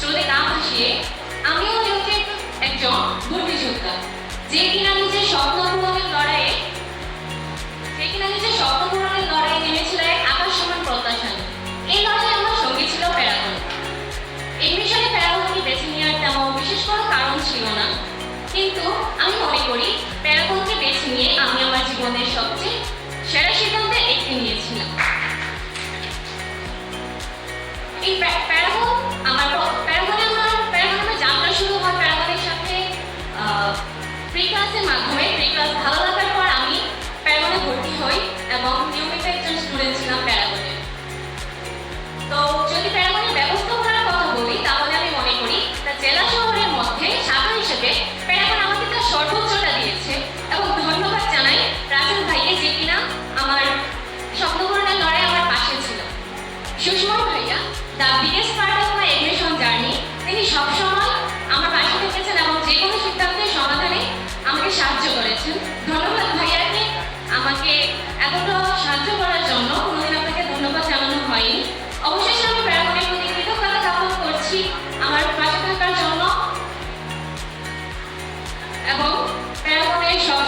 স্রোতে না ভাসিয়ে আমিও নিজেকে একজন দুর্নীতিযোদ্ধা যে কিনা নিজের স্বপ্ন পূরণের লড়াইয়ে, যে কিনা নিজের স্বপ্ন পূরণের লড়াই নেমেছিল এক আকাশ সমান প্রত্যাশা এই লড়াই আমার সঙ্গী ছিল প্যারাগন। এই মিশনে প্যারাগনকে বেছে নেওয়ার তেমন বিশেষ কোনো কারণ ছিল না। কিন্তু আমি মনে করি ক্লাস ভালো লাগার পর আমি প্যারাগনে ভর্তি হই এবং নিয়মিত একজন স্টুডেন্ট ছিলাম প্যারাগনের তো যদি প্যারাগনের কথা বলি, তাহলে আমি মনে করি তা জেলা শহরের মধ্যে শাখা হিসেবে প্যারাগন আমাকে তার সর্বোচ্চটা দিয়েছে এবং ধন্যবাদ জানাই রাজেল ভাইকে যে কিনা আমার স্বপ্নপূরণের লড়াই আমার পাশে ছিল। সুষমা ভাইয়া, the biggest part of my education journey এতটা সাহায্য করার জন্য কোনোদিন আপনাকে ধন্যবাদ জানানো হয়নি। অবশেষে আমি প্যারাগনের প্রতি কৃতজ্ঞতা জ্ঞাপন করছি আমার পাশে থাকার জন্য। এবং প্যারাগনের সব